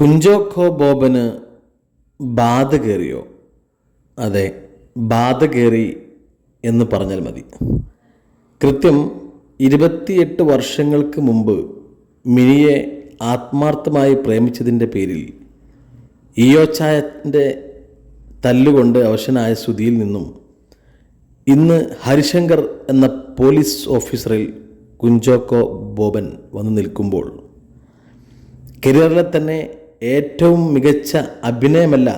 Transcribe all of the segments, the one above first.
കുഞ്ചോക്കോ ബോബന് ബാധ കയറിയോ അതെ ബാധ കയറി എന്ന് പറഞ്ഞാൽ മതി. കൃത്യം ഇരുപത്തിയെട്ട് വർഷങ്ങൾക്ക് മുമ്പ് മിനിയെ ആത്മാർത്ഥമായി പ്രേമിച്ചതിന്റെ പേരിൽ ഇയോച്ചായന്റെ തല്ലുകൊണ്ട് അവശനായ ശ്രുതിയിൽ നിന്നും ഇന്ന് ഹരിശങ്കർ എന്ന പോലീസ് ഓഫീസറിൽ കുഞ്ചോക്കോ ബോബൻ വന്നു നിൽക്കുമ്പോൾ കരിയറിലെ തന്നെ ഏറ്റവും മികച്ച അഭിനയമല്ല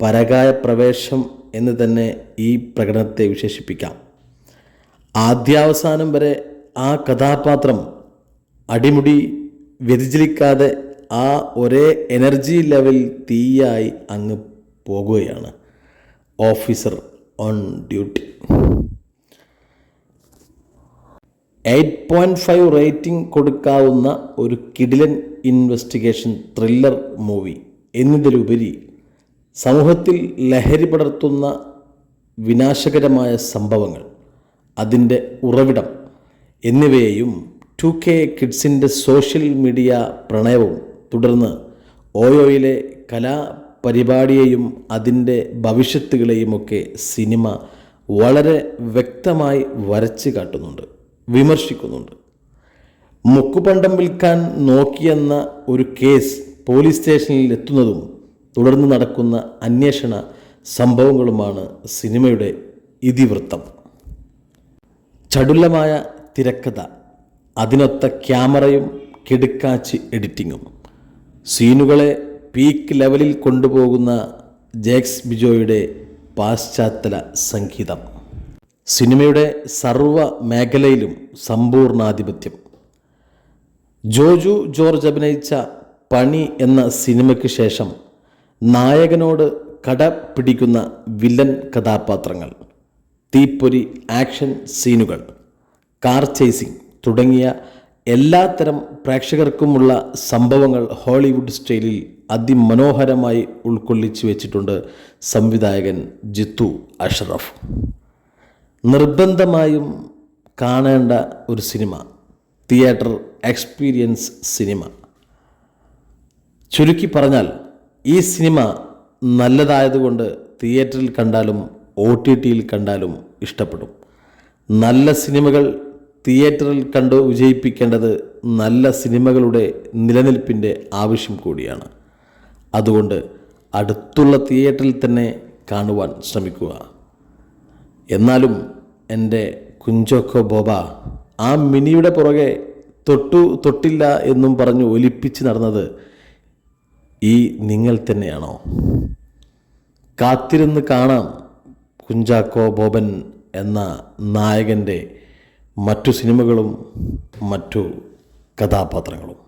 പരകായ പ്രവേശം എന്ന് തന്നെ ഈ പ്രകടനത്തെ വിശേഷിപ്പിക്കാം. ആദ്യാവസാനം വരെ ആ കഥാപാത്രം അടിമുടി വ്യതിചലിക്കാതെ ആ ഒരേ എനർജി ലെവൽ തീയായി അങ്ങ് പോകുകയാണ് officer on duty. Eight point five rating കൊടുക്കാവുന്ന ഒരു കിടിലൻ ഇൻവെസ്റ്റിഗേഷൻ ത്രില്ലർ മൂവി എന്നതിലുപരി സമൂഹത്തിൽ ലഹരി പടർത്തുന്ന വിനാശകരമായ സംഭവങ്ങൾ അതിന്റെ ഉറവിടം എന്നിവയെയും ടു കെ കിഡ്സിന്റെ സോഷ്യൽ മീഡിയ പ്രണയവും തുടർന്ന് ഓയോയിലെ കലാപരിപാടിയെയും അതിന്റെ ഭവിഷ്യത്തുകളെയുമൊക്കെ സിനിമ വളരെ വ്യക്തമായി വരച്ച് കാട്ടുന്നുണ്ട് വിമർശിക്കുന്നുണ്ട്. മുക്കുപണ്ടം വിൽക്കാൻ നോക്കിയെന്ന ഒരു കേസ് പോലീസ് സ്റ്റേഷനിൽ എത്തുന്നതും തുടർന്ന് നടക്കുന്ന അന്വേഷണ സംഭവങ്ങളുമാണ് സിനിമയുടെ ഇതിവൃത്തം. ചടുലമായ തിരക്കഥ അതിനൊത്ത ക്യാമറയും കിടുക്കാച്ചി എഡിറ്റിങ്ങും. സീനുകളെ പീക്ക് ലെവലിൽ കൊണ്ടുപോകുന്ന ജേക്സ് ബിജോയുടെ പാശ്ചാത്തല സംഗീതം. സിനിമയുടെ സർവ മേഖലയിലും സമ്പൂർണാധിപത്യം. ജോജു ജോർജ് അഭിനയിച്ച പണി എന്ന സിനിമയ്ക്ക് ശേഷം നായകനോട് കട പിടിക്കുന്ന വില്ലൻ കഥാപാത്രങ്ങൾ തീപ്പൊരി ആക്ഷൻ സീനുകൾ കാർ ചേസിംഗ് തുടങ്ങിയ എല്ലാത്തരം പ്രേക്ഷകർക്കുമുള്ള സംഭവങ്ങൾ ഹോളിവുഡ് സ്റ്റൈലിൽ അതിമനോഹരമായി ഉൾക്കൊള്ളിച്ചു വെച്ചിട്ടുണ്ട് സംവിധായകൻ ജിത്തു അഷ്റഫ്. നിർബന്ധമായും കാണേണ്ട ഒരു സിനിമ തിയേറ്റർ എക്സ്പീരിയൻസ് സിനിമ. ചുരുക്കി പറഞ്ഞാൽ ഈ സിനിമ നല്ലതായതുകൊണ്ട് തിയേറ്ററിൽ കണ്ടാലും ഒ ടി ടിയിൽ കണ്ടാലും ഇഷ്ടപ്പെടും. നല്ല സിനിമകൾ തിയേറ്ററിൽ കണ്ട് വിജയിപ്പിക്കേണ്ടത് നല്ല സിനിമകളുടെ നിലനിൽപ്പിന്റെ ആവശ്യം കൂടിയാണ്. അതുകൊണ്ട് അടുത്തുള്ള തിയേറ്ററിൽ തന്നെ കാണുവാൻ ശ്രമിക്കുക. എന്നാലും എന്റെ കുഞ്ചോക്കോ ബോബ ആ മിനിയുടെ പുറകെ തൊട്ടു തൊട്ടില്ല എന്നും പറഞ്ഞ് ഒലിപ്പിച്ച് നടന്നത് ഈ നിങ്ങൾ തന്നെയാണോ? കാത്തിരുന്ന് കാണാം കുഞ്ചാക്കോ ബോബൻ എന്ന നായകന്റെ മറ്റു സിനിമകളും മറ്റു കഥാപാത്രങ്ങളും.